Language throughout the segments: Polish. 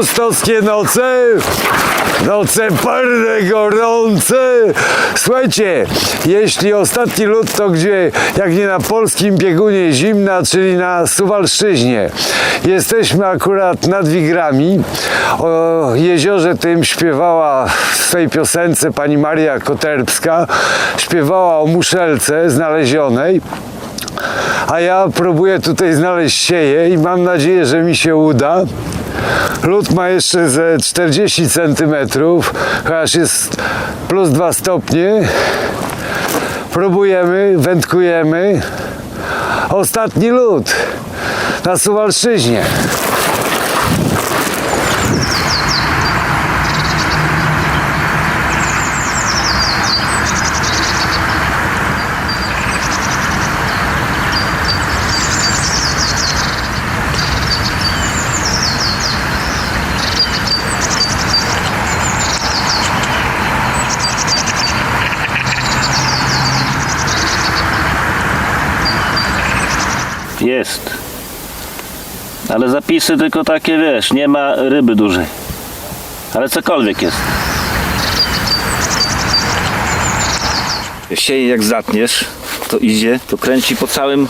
augustowskie noce, noce parne, gorące. Słuchajcie, jeśli ostatni lód to gdzie, jak nie na polskim biegunie zimna, czyli na Suwalszczyźnie. Jesteśmy akurat nad Wigrami. O jeziorze tym śpiewała w swej piosence pani Maria Koterbska. Śpiewała o muszelce znalezionej. A ja próbuję tutaj znaleźć sieję i mam nadzieję, że mi się uda. Lód ma jeszcze ze 40 cm, chociaż jest plus 2 stopnie. Próbujemy, wędkujemy. Ostatni lód na Suwalszczyźnie. Jest. Ale zapisy tylko takie, wiesz, nie ma ryby dużej. Ale cokolwiek jest. Sieje jak zatniesz, to idzie, to kręci po całym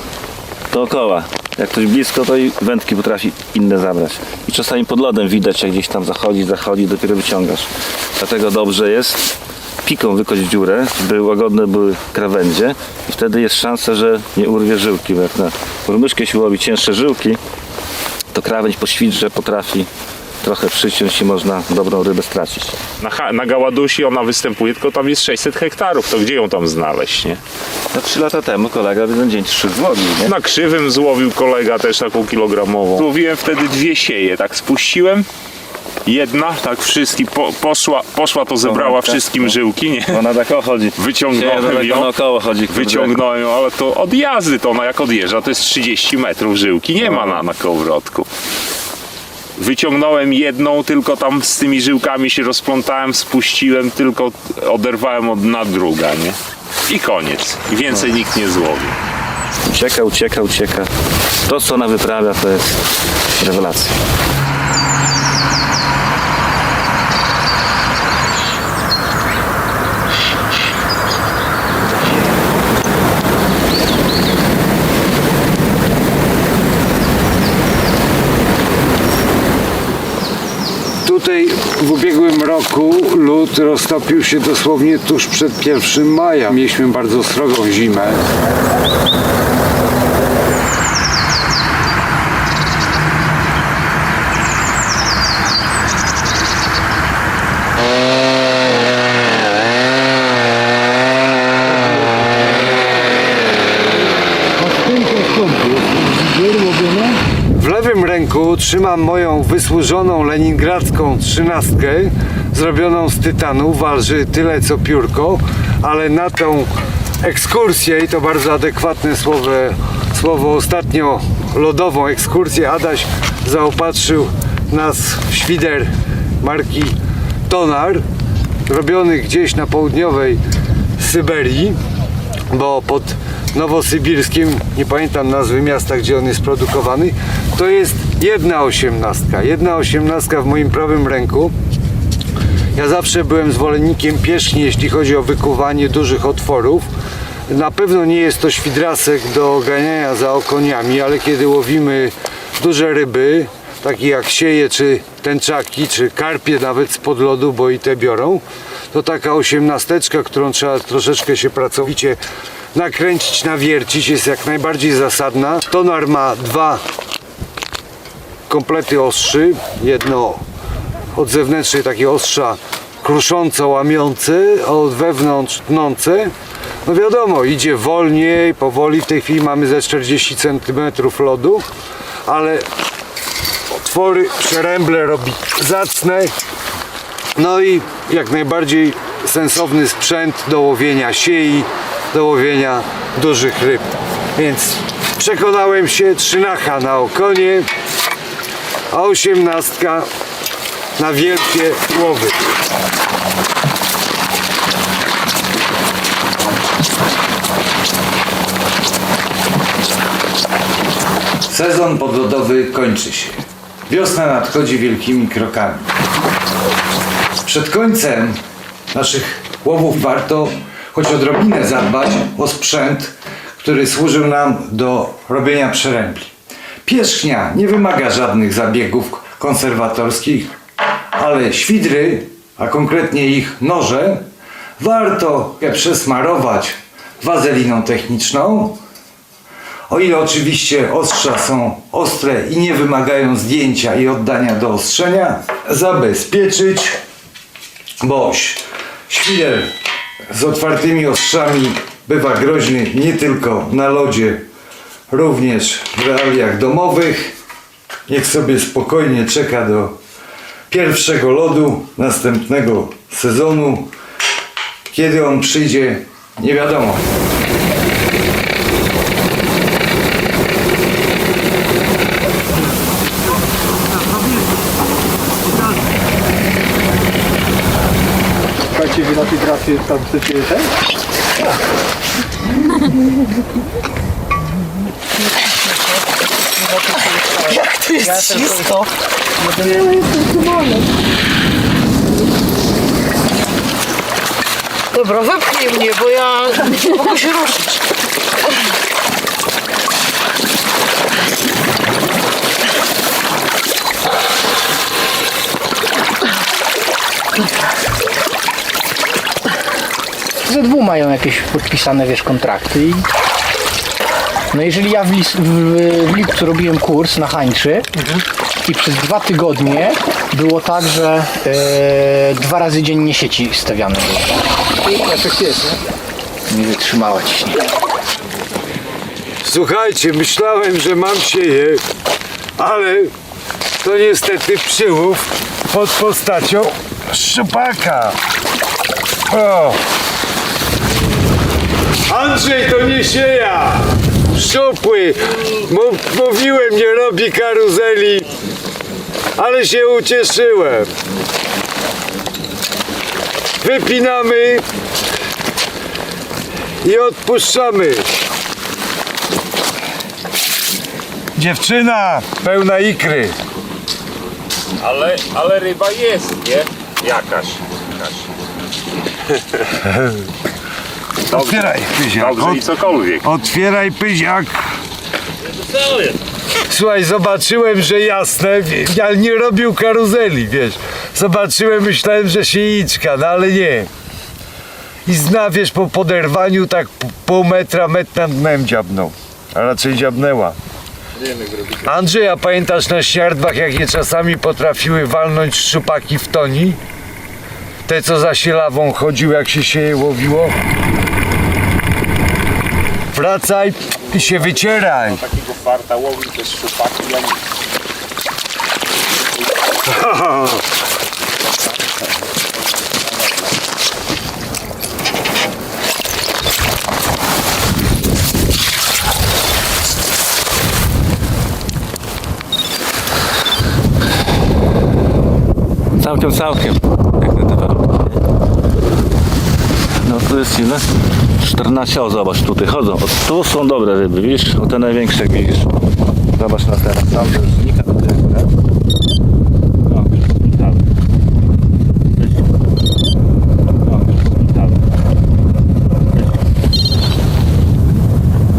dookoła. Jak ktoś blisko, to i wędki potrafi inne zabrać. I czasami pod lodem widać, jak gdzieś tam zachodzi, zachodzi, dopiero wyciągasz. Dlatego dobrze jest piką wykość w dziurę, by łagodne były krawędzie i wtedy jest szansa, że nie urwie żyłki, bo jak na urmyszkę się łowi cięższe żyłki, to krawędź po świdrze potrafi trochę przyciąć i można dobrą rybę stracić. Na, Ha- na Gaładusi ona występuje, tylko tam jest 600 hektarów, to gdzie ją tam znaleźć, nie? No trzy lata temu kolega w jeden dzień trzy złowił, nie? Na krzywym złowił kolega też taką kilogramową. Złowiłem wtedy dwie sieje, tak spuściłem. Jedna, tak wszystkie, po, poszła, poszła to zebrała wszystkim no. żyłki, nie? Ona tak chodzi. Wyciągnąłem ją. naokoło chodzi. Wyciągnąłem ją, ale to od jazdy to ona jak odjeżdża, to jest 30 metrów żyłki, nie ma na, na kołowrotku. Wyciągnąłem jedną, tylko tam z tymi żyłkami się rozplątałem, spuściłem, tylko oderwałem od na druga, nie? I koniec. I więcej nikt nie złowił. Ucieka, ucieka, ucieka. To co ona wyprawia to jest rewelacja. Tutaj w ubiegłym roku lód roztopił się dosłownie tuż przed 1 maja. Mieliśmy bardzo srogą zimę. W lewym ręku trzymam moją wysłużoną leningradzką trzynastkę zrobioną z tytanu, waży tyle co piórko, ale na tą ekskursję i to bardzo adekwatne słowo, słowo ostatnio lodową ekskursję Adaś zaopatrzył nas w świder marki Tonar robiony gdzieś na południowej Syberii bo pod Nowosybirskiem, nie pamiętam nazwy miasta, gdzie on jest produkowany, to jest jedna osiemnastka. Jedna osiemnastka w moim prawym ręku. Ja zawsze byłem zwolennikiem pierzchni, jeśli chodzi o wykuwanie dużych otworów. Na pewno nie jest to świdrasek do ganiania za okoniami, ale kiedy łowimy duże ryby, takie jak sieje, czy tęczaki, czy karpie nawet spod lodu, bo i te biorą, to taka osiemnasteczka, którą trzeba troszeczkę się pracowicie nakręcić, nawiercić, jest jak najbardziej zasadna. Tonar ma dwa komplety ostrzy. Jedno od zewnętrznej takie ostrza krusząco łamiące, a od wewnątrz tnące. No wiadomo, idzie wolniej, powoli. W tej chwili mamy ze 40 cm lodu, ale otwory, przeręble robi zacne. No i jak najbardziej sensowny sprzęt do łowienia siei, do łowienia dużych ryb. Więc przekonałem się, trzynacha na okonie, a osiemnastka na wielkie łowy. Sezon podlodowy kończy się. Wiosna nadchodzi wielkimi krokami. Przed końcem naszych łowów warto choć odrobinę zadbać o sprzęt, który służył nam do robienia przerębli. Pierzchnia nie wymaga żadnych zabiegów konserwatorskich, ale świdry, a konkretnie ich noże, warto je przesmarować wazeliną techniczną, o ile oczywiście ostrza są ostre i nie wymagają zdjęcia i oddania do ostrzenia, zabezpieczyć, bo świder z otwartymi ostrzami bywa groźny nie tylko na lodzie, również w realiach domowych. Niech sobie spokojnie czeka do pierwszego lodu następnego sezonu. Kiedy on przyjdzie, nie wiadomo. Słuchajcie, wy na tej trasie tam chcecie ten? To jest czysto? Dobra, wepchnij mnie, bo ja nie mogę się ruszyć. Ze dwóch mają jakieś podpisane, wiesz, kontrakty i... No jeżeli ja w, lis- w, w lipcu robiłem kurs na hańczy i przez dwa tygodnie było tak, że e, dwa razy dziennie sieci stawiane były. I efekt jest, nie? Nie wytrzymała ciśnienia. Słuchajcie, myślałem, że mam się je, ale to niestety przyłów pod postacią szczupaka. O! Andrzej, to nie sieja! Szczupły! Mówiłem, nie robi karuzeli, ale się ucieszyłem. Wypinamy i odpuszczamy. Dziewczyna pełna ikry. Ale, ale ryba jest, nie? Jakaś. jakaś. Dobrze, Otwieraj, pyziak. dobrze i cokolwiek. otwieraj, pyziak. Słuchaj, zobaczyłem, że jasne, ja nie robił karuzeli, wiesz. Zobaczyłem, myślałem, że się iczka, no ale nie. I zna, wiesz, po poderwaniu tak pół metra, metr nad dnem dziabnął. A raczej dziabnęła. Andrzej, a pamiętasz na śniardwach, jak je czasami potrafiły walnąć szczupaki w toni? Te, co za sielawą chodziły, jak się się je łowiło? Wracaj i się wycieraj. Takiego farta łowi też szupaki, ja. Całkiem, całkiem. Jak na te warunki. No to jest ile? 14, o zobacz tutaj chodzą. O, tu są dobre ryby, widzisz? O te największe widzisz. Zobacz na teraz, tam już znika znikały. Widzisz?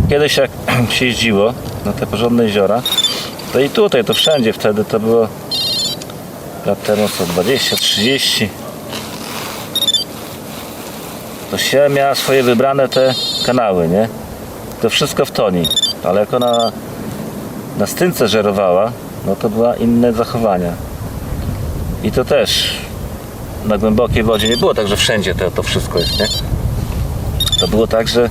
Kiedyś jak się jeździło na te porządne jeziora, to i tutaj, to wszędzie wtedy to było lat temu co 20, 30 to się miała swoje wybrane te kanały, nie? To wszystko w toni, ale jak ona na stynce żerowała, no to była inne zachowania. I to też na głębokiej wodzie nie było tak, że wszędzie to, to wszystko jest, nie? To było tak, że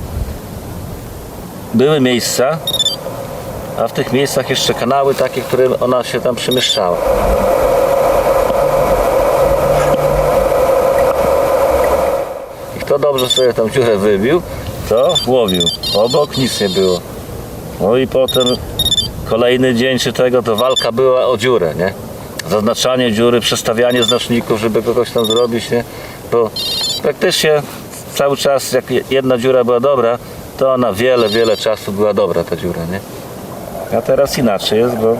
były miejsca, a w tych miejscach jeszcze kanały takie, które ona się tam przemieszczała. I kto dobrze sobie tą dziurę wybił, to łowił. Obok nic nie było. No i potem kolejny dzień czy tego, to walka była o dziurę, nie? Zaznaczanie dziury, przestawianie znaczników, żeby kogoś tam zrobić, nie? Bo praktycznie cały czas, jak jedna dziura była dobra, to ona wiele, wiele czasu była dobra, ta dziura, nie? A teraz inaczej jest, bo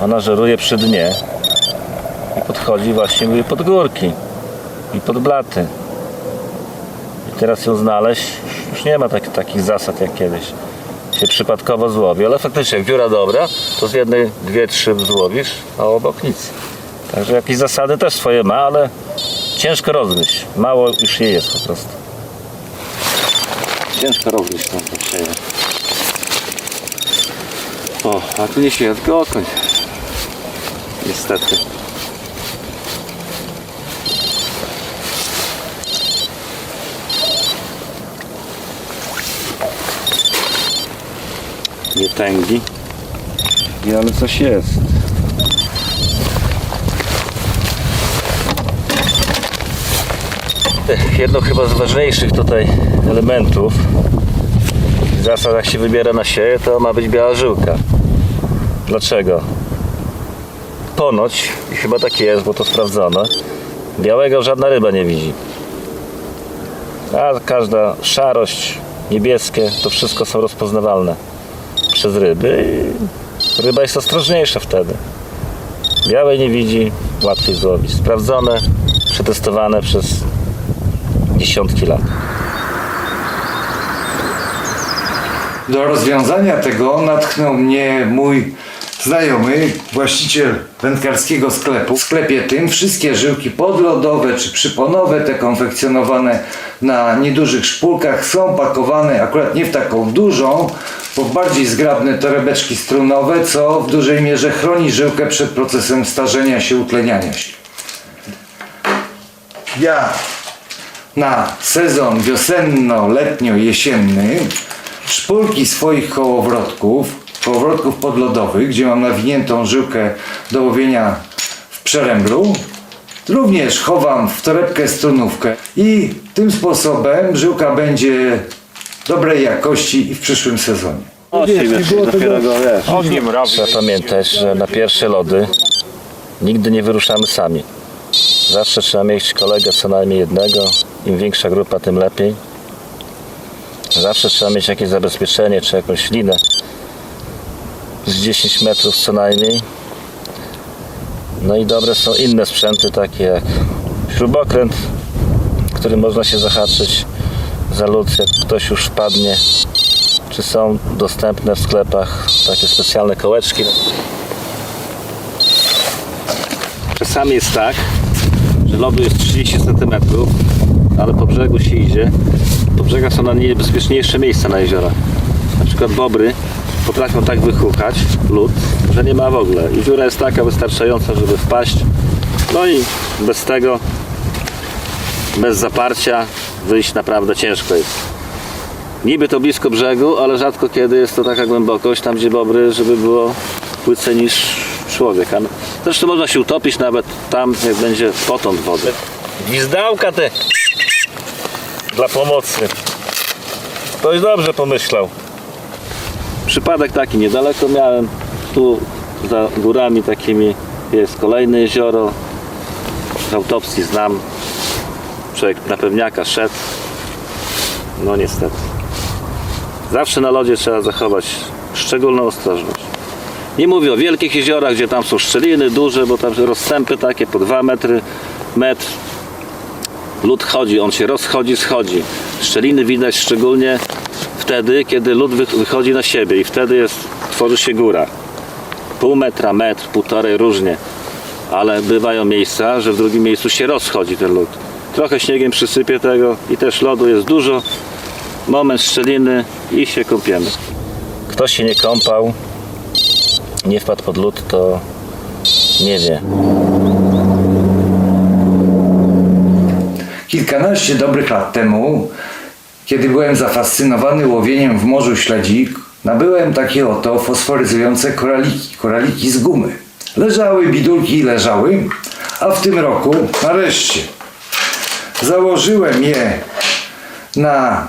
Ona żeruje przy dnie i podchodzi właśnie mówię, pod górki i pod blaty. Teraz ją znaleźć już nie ma tak, takich zasad jak kiedyś. Się przypadkowo złowi, ale faktycznie jak dziura dobra, to z jednej dwie, trzy złowisz, a obok nic. Także jakieś zasady też swoje ma, ale ciężko rozgryźć. Mało już jej jest po prostu. Ciężko rozgryźć tą sieję. O, a tu nie tylko okoń. Niestety. Nie tęgi. I ale coś jest. Jedno chyba z ważniejszych tutaj elementów zasad jak się wybiera na sieję to ma być biała żyłka. Dlaczego? Ponoć, i chyba tak jest, bo to sprawdzono, białego żadna ryba nie widzi. A każda szarość, niebieskie, to wszystko są rozpoznawalne przez ryby i ryba jest ostrożniejsza wtedy. Białej nie widzi, łatwiej złowić. Sprawdzone, przetestowane przez dziesiątki lat. Do rozwiązania tego natchnął mnie mój znajomy, właściciel wędkarskiego sklepu. W sklepie tym wszystkie żyłki podlodowe czy przyponowe, te konfekcjonowane na niedużych szpulkach są pakowane akurat nie w taką dużą, bo bardziej zgrabne torebeczki strunowe, co w dużej mierze chroni żyłkę przed procesem starzenia się, utleniania się. Ja na sezon wiosenno-letnio-jesienny szpulki swoich kołowrotków, kołowrotków podlodowych, gdzie mam nawiniętą żyłkę do łowienia w przeręblu, również chowam w torebkę strunówkę i tym sposobem żyłka będzie dobrej jakości i w przyszłym sezonie. dopiero go wiesz. Ogniem rawi. Trzeba pamiętać, że na pierwsze lody nigdy nie wyruszamy sami. Zawsze trzeba mieć kolegę co najmniej jednego. Im większa grupa, tym lepiej. Zawsze trzeba mieć jakieś zabezpieczenie, czy jakąś linę z 10 metrów co najmniej. No i dobre są inne sprzęty, takie jak śrubokręt, którym można się zahaczyć za lód, jak ktoś już wpadnie. Czy są dostępne w sklepach takie specjalne kołeczki? Czasami jest tak, że lodu jest 30 cm, ale po brzegu się idzie. Po brzegach są najniebezpieczniejsze miejsca na jeziorach. Na przykład bobry potrafią tak wychuchać lód, że nie ma w ogóle. I dziura jest taka wystarczająca, żeby wpaść. No i bez tego, bez zaparcia wyjść naprawdę ciężko jest. Niby to blisko brzegu, ale rzadko kiedy jest to taka głębokość, tam gdzie bobry, żeby było płytce niż człowiek. Zresztą można się utopić nawet tam, jak będzie potąd wody. Gwizdałka te dla pomocy. Ktoś dobrze pomyślał. Przypadek taki niedaleko miałem. Tu za górami takimi jest kolejne jezioro. Z autopsji znam. Człowiek na pewniaka szedł. No niestety. Zawsze na lodzie trzeba zachować szczególną ostrożność. Nie mówię o wielkich jeziorach, gdzie tam są szczeliny duże, bo tam rozstępy takie po 2 metry, metr. Lód chodzi, on się rozchodzi, schodzi. Szczeliny widać szczególnie wtedy, kiedy lód wy- wychodzi na siebie i wtedy jest, tworzy się góra. Pół metra, metr, półtorej, różnie. Ale bywają miejsca, że w drugim miejscu się rozchodzi ten lód. Trochę śniegiem przysypie tego i też lodu jest dużo. Moment szczeliny i się kąpiemy. Kto się nie kąpał, nie wpadł pod lód, to nie wie. Kilkanaście dobrych lat temu, kiedy byłem zafascynowany łowieniem w morzu śledzik, nabyłem takie oto fosforyzujące koraliki, koraliki z gumy. Leżały bidulki i leżały, a w tym roku nareszcie założyłem je na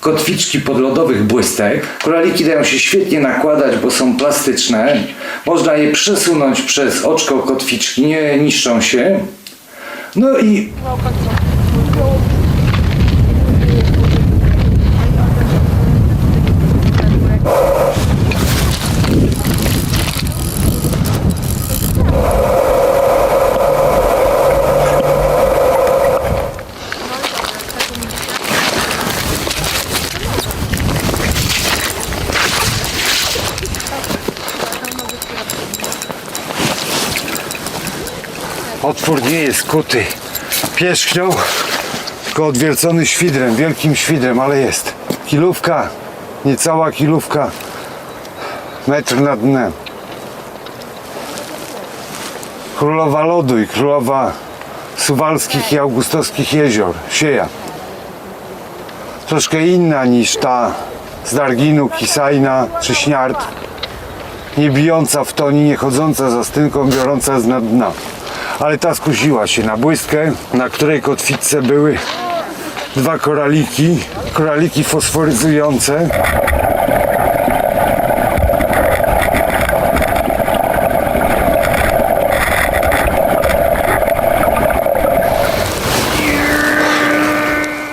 kotwiczki podlodowych błystek. Koraliki dają się świetnie nakładać, bo są plastyczne. Można je przesunąć przez oczko kotwiczki, nie niszczą się. No i Otwór nie jest kuty pierśnią, tylko odwiercony świdrem, wielkim świdrem, ale jest. Kilówka, niecała kilówka, metr nad dnem. Królowa lodu i królowa suwalskich i augustowskich jezior, sieja. Troszkę inna niż ta z Darginu, Kisajna czy Śniard. Nie bijąca w toni, nie chodząca za stynką, biorąca z nad dna. Ale ta skusiła się na błyskę, na której kotwice były dwa koraliki, koraliki fosforyzujące.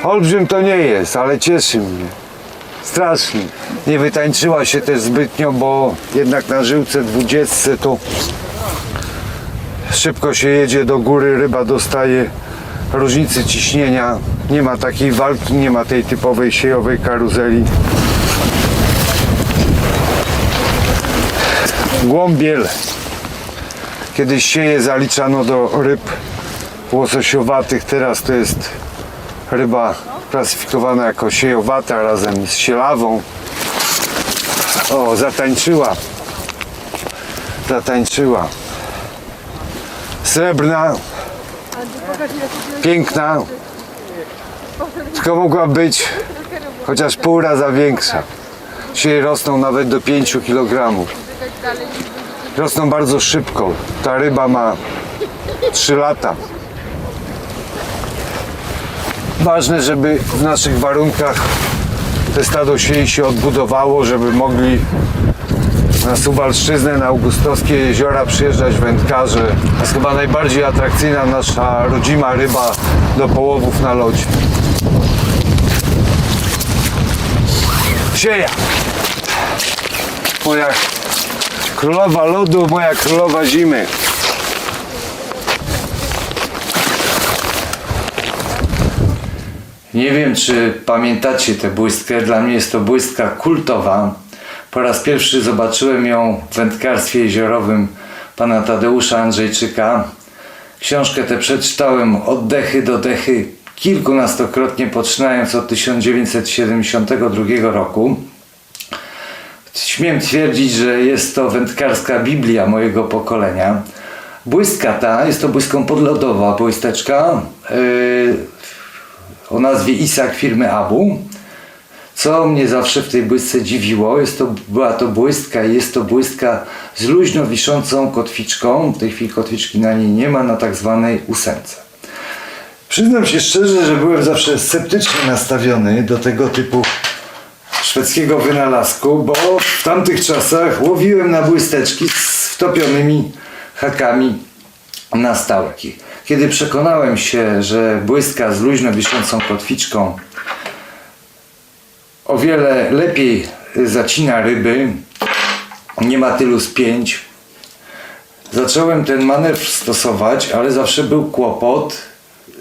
Olbrzym to nie jest, ale cieszy mnie. Strasznie. Nie wytańczyła się też zbytnio, bo jednak na żyłce 20 to szybko się jedzie do góry, ryba dostaje różnicy ciśnienia. Nie ma takiej walki, nie ma tej typowej siejowej karuzeli. Głąbiel. Kiedyś sieje zaliczano do ryb łososiowatych, teraz to jest ryba klasyfikowana jako siejowata razem z sielawą. O, zatańczyła. Zatańczyła. Srebrna. Piękna. Tylko mogła być chociaż pół raza większa. Dzisiaj rosną nawet do 5 kg. Rosną bardzo szybko. Ta ryba ma 3 lata. Ważne, żeby w naszych warunkach te stado się odbudowało, żeby mogli na Suwalszczyznę, na Augustowskie jeziora przyjeżdżać wędkarze. To jest chyba najbardziej atrakcyjna nasza rodzima ryba do połowów na lodzie. Sieja! Moja królowa lodu, moja królowa zimy. Nie wiem, czy pamiętacie tę błystkę. Dla mnie jest to błystka kultowa. Po raz pierwszy zobaczyłem ją w wędkarstwie jeziorowym pana Tadeusza Andrzejczyka. Książkę tę przeczytałem od dechy do dechy kilkunastokrotnie, poczynając od 1972 roku. Śmiem twierdzić, że jest to wędkarska Biblia mojego pokolenia. Błystka ta, jest to błyską podlodowa błysteczka yy, o nazwie Isak firmy Abu. Co mnie zawsze w tej błysce dziwiło, jest to, była to błystka i jest to błystka z luźno wiszącą kotwiczką. W tej chwili kotwiczki na niej nie ma, na tak zwanej ósemce. Przyznam się szczerze, że byłem zawsze sceptycznie nastawiony do tego typu szwedzkiego wynalazku, bo w tamtych czasach łowiłem na błysteczki z wtopionymi hakami na stałki. Kiedy przekonałem się, że błyska z luźno wiszącą kotwiczką o wiele lepiej zacina ryby, nie ma tylu spięć, zacząłem ten manewr stosować, ale zawsze był kłopot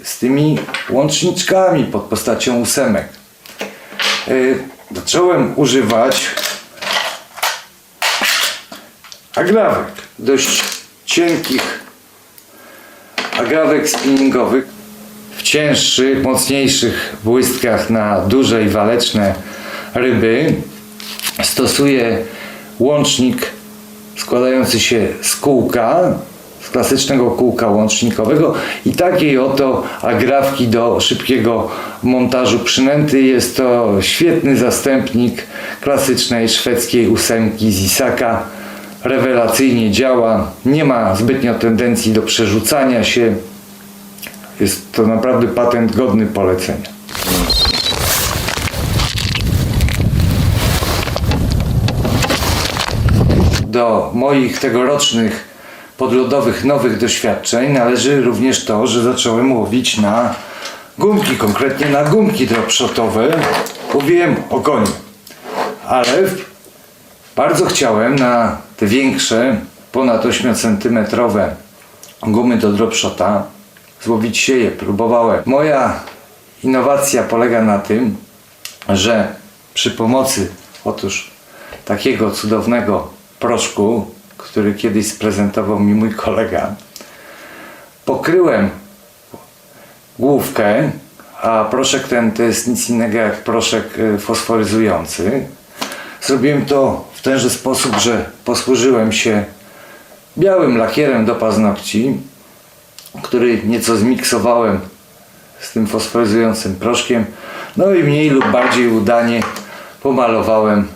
z tymi łączniczkami pod postacią ósemek. Yy, Zacząłem używać agrawek, dość cienkich agrawek spinningowych w cięższych, mocniejszych błystkach na duże i waleczne ryby. Stosuję łącznik składający się z kółka, z klasycznego kółka łącznikowego i takiej oto agrawki do szybkiego montażu przynęty. Jest to świetny zastępnik klasycznej szwedzkiej ósemki z Isaka. Rewelacyjnie działa, nie ma zbytnio tendencji do przerzucania się. Jest to naprawdę patent godny polecenia. Do moich tegorocznych podlodowych nowych doświadczeń należy również to, że zacząłem łowić na gumki, konkretnie na gumki dropshotowe. Łowiłem okonie, ale bardzo chciałem na te większe, ponad 8 cm gumy do dropshota złowić sieje. Próbowałem. Moja innowacja polega na tym, że przy pomocy otóż takiego cudownego proszku, który kiedyś sprezentował mi mój kolega, pokryłem główkę, a proszek ten to jest nic innego jak proszek y, fosforyzujący. Zrobiłem to w tenże sposób, że posłużyłem się białym lakierem do paznokci, który nieco zmiksowałem z tym fosforyzującym proszkiem. No i mniej lub bardziej udanie pomalowałem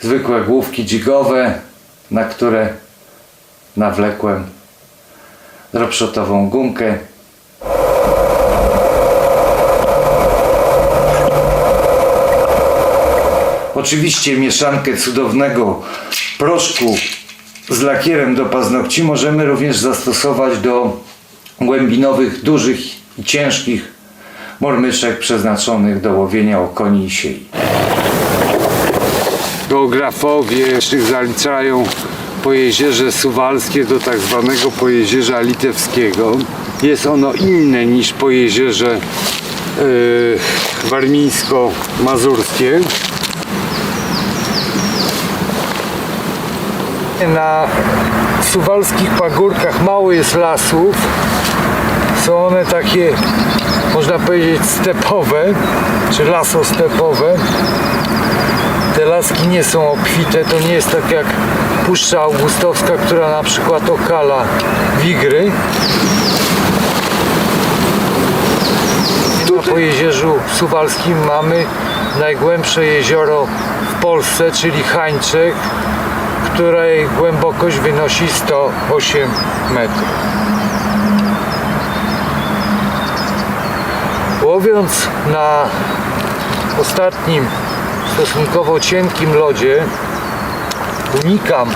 zwykłe główki dźwigowe, na które nawlekłem dropshotową gumkę. Oczywiście mieszankę cudownego proszku z lakierem do paznokci możemy również zastosować do głębinowych, dużych i ciężkich mormyszek przeznaczonych do łowienia okoni i siei. Geografowie zaliczają pojezierze suwalskie do tak zwanego pojezierza litewskiego. Jest ono inne niż pojezierze yy, warmińsko-mazurskie. Na suwalskich pagórkach mało jest lasów. Są one takie, można powiedzieć, stepowe, czy lasostepowe. Te laski nie są obfite, to nie jest tak jak Puszcza Augustowska, która na przykład okala wigry. Tu po jezierzu suwalskim mamy najgłębsze jezioro w Polsce, czyli Hańczek, której głębokość wynosi 108 metrów. Łowiąc na ostatnim stosunkowo cienkim lodzie unikam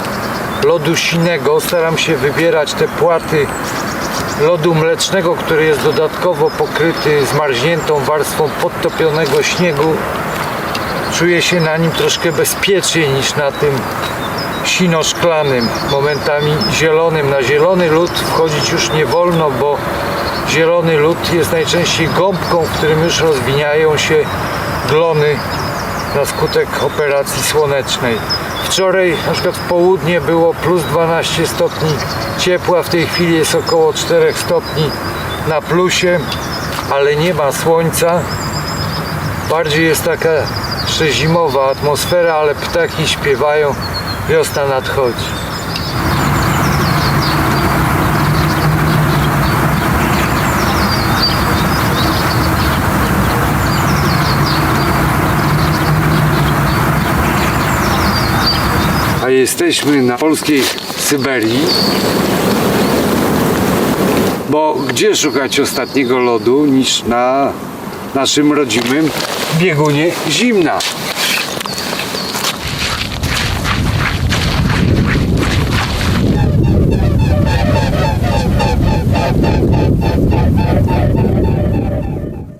lodu sinego, staram się wybierać te płaty lodu mlecznego, który jest dodatkowo pokryty zmarzniętą warstwą podtopionego śniegu. Czuję się na nim troszkę bezpieczniej niż na tym sino-szklanym, momentami zielonym. Na zielony lód wchodzić już nie wolno, bo zielony lód jest najczęściej gąbką, w którym już rozwiniają się glony na skutek operacji słonecznej. Wczoraj na przykład w południe było plus 12 stopni ciepła, w tej chwili jest około 4 stopni na plusie, ale nie ma słońca. Bardziej jest taka jeszcze zimowa atmosfera, ale ptaki śpiewają, wiosna nadchodzi. A jesteśmy na polskiej Syberii. Bo gdzie szukać ostatniego lodu niż na naszym rodzimym biegunie zimna?